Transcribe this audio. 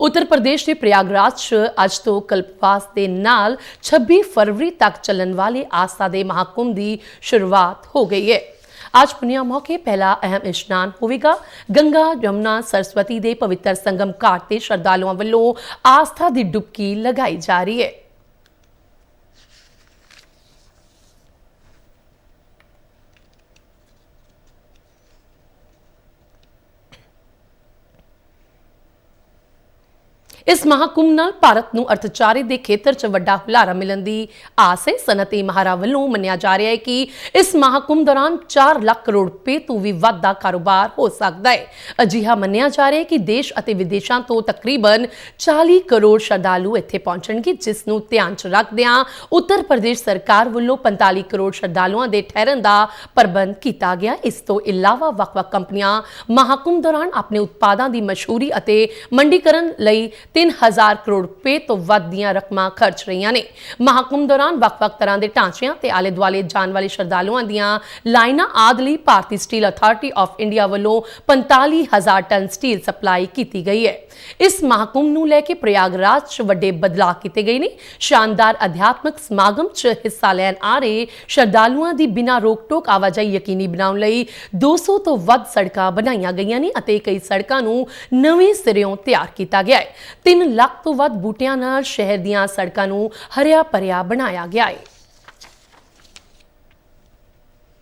ਉੱਤਰ ਪ੍ਰਦੇਸ਼ ਦੇ ਪ੍ਰਯਾਗਰਾਜ 'ਚ ਅੱਜ ਤੋਂ ਕਲਪਵਾਸ ਦੇ ਨਾਲ 26 ਫਰਵਰੀ ਤੱਕ ਚੱਲਣ ਵਾਲੇ ਆਸਥਾ ਦੇ ਮਹਾਕੁੰਭ ਦੀ ਸ਼ੁਰੂਆਤ ਹੋ ਗਈ ਹੈ। ਅੱਜ ਪੁਨੀਆ ਮੌਕੇ ਪਹਿਲਾ ਅਹਿਮ ਇਸ਼ਨਾਨ ਹੋਵੇਗਾ। ਗੰਗਾ, ਯਮੁਨਾ, ਸਰਸਵਤੀ ਦੇ ਪਵਿੱਤਰ ਸੰਗਮ ਘਾਟ ਤੇ ਸ਼ਰਧਾਲੂਆਂ ਵੱਲੋਂ ਆਸਥਾ ਦੀ ਡੁਬਕੀ ਲਗਾਈ ਜਾ ਰਹੀ ਹੈ। ਇਸ ਮਹਾਕੁੰਭ ਨਾਲ ਭਾਰਤ ਨੂੰ ਅਰਥਚਾਰੇ ਦੇ ਖੇਤਰ 'ਚ ਵੱਡਾ ਹੁਲਾਰਾ ਮਿਲਣ ਦੀ ਆਸ ਹੈ। ਸਨਅਤੀ ਮਹਾਰਾ ਵੱਲੋਂ ਮੰਨਿਆ ਜਾ ਰਿਹਾ ਹੈ ਕਿ ਇਸ ਮਹਾਕੁੰਭ ਦੌਰਾਨ 4 ਲੱਖ ਕਰੋੜ ਰੁਪਏ ਤੋਂ ਵੀ ਵੱਧ ਦਾ ਕਾਰੋਬਾਰ ਹੋ ਸਕਦਾ ਹੈ। ਅਜਿਹਾ ਮੰਨਿਆ ਜਾ ਰਿਹਾ ਹੈ ਕਿ ਦੇਸ਼ ਅਤੇ ਵਿਦੇਸ਼ਾਂ ਤੋਂ ਤਕਰੀਬਨ 40 ਕਰੋੜ ਸ਼ਰਧਾਲੂ ਇੱਥੇ ਪਹੁੰਚਣਗੇ, ਜਿਸ ਨੂੰ ਧਿਆਨ 'ਚ ਰੱਖਦਿਆਂ ਉੱਤਰ ਪ੍ਰਦੇਸ਼ ਸਰਕਾਰ ਵੱਲੋਂ 45 ਕਰੋੜ ਸ਼ਰਧਾਲੂਆਂ ਦੇ ਠਹਿਰਨ ਦਾ ਪ੍ਰਬੰਧ ਕੀਤਾ ਗਿਆ। ਇਸ ਤੋਂ ਇਲਾਵਾ ਵੱਖ-ਵੱਖ ਕੰਪਨੀਆਂ ਮਹਾਕੁੰਭ ਦੌਰਾਨ ਆਪਣੇ ਉਤਪਾਦਾਂ ਦੀ ਮਸ਼ਹੂਰੀ ਅਤੇ ਮੰਡੀਕਰਨ ਲਈ 3000 ਕਰੋੜ ਰੁਪਏ ਤੋਂ ਵੱਧ ਦੀਆਂ ਰਕਮਾਂ ਖਰਚ ਰਹੀਆਂ ਨੇ। ਮਹਾਕੁੰਭ ਦੌਰਾਨ ਵੱਖ-ਵੱਖ ਤਰ੍ਹਾਂ ਦੇ ਢਾਂਚਿਆਂ ਤੇ ਆਲੇ-ਦੁਆਲੇ ਜਾਣ ਵਾਲੇ ਸ਼ਰਧਾਲੂਆਂ ਦੀਆਂ ਲਾਈਨਾਂ ਆਦਿ ਲਈ ਭਾਰਤੀ ਸਟੀਲ ਅਥਾਰਟੀ ਆਫ ਇੰਡੀਆ ਵੱਲੋਂ 45000 ਟਨ ਸਟੀਲ ਸਪਲਾਈ ਕੀਤੀ ਗਈ ਹੈ। ਇਸ ਮਹਾਕੁੰਭ ਨੂੰ ਲੈ ਕੇ ਪ੍ਰਯਾਗਰਾਜ 'ਚ ਵੱਡੇ ਬਦਲਾਅ ਕੀਤੇ ਗਏ ਨੇ। ਸ਼ਾਨਦਾਰ ਅਧਿਆਤਮਿਕ ਸਮਾਗਮ 'ਚ ਹਿੱਸਾ ਲੈਣ ਆ ਰਹੇ ਸ਼ਰਧਾਲੂਆਂ ਦੀ ਬਿਨਾਂ ਰੋਕ-ਟੋਕ ਆਵਾਜਾਈ ਯਕੀਨੀ ਬਣਾਉਣ ਲਈ 200 ਤੋਂ ਵੱਧ ਸੜਕਾਂ ਬਣਾਈਆਂ ਗਈਆਂ ਨੇ ਅਤੇ ਕਈ ਸੜਕਾਂ ਨੂੰ ਨਵੇਂ ਸਿਰਿਓਂ ਤਿਆਰ ਕੀਤਾ ਗਿਆ ਹੈ। 3 ਲੱਖ ਤੋਂ ਵੱਧ ਬੂਟਿਆਂ ਨਾਲ ਸ਼ਹਿਰ ਦੀਆਂ ਸੜਕਾਂ ਨੂੰ ਹਰਿਆ ਭਰਿਆ ਬਣਾਇਆ ਗਿਆ ਹੈ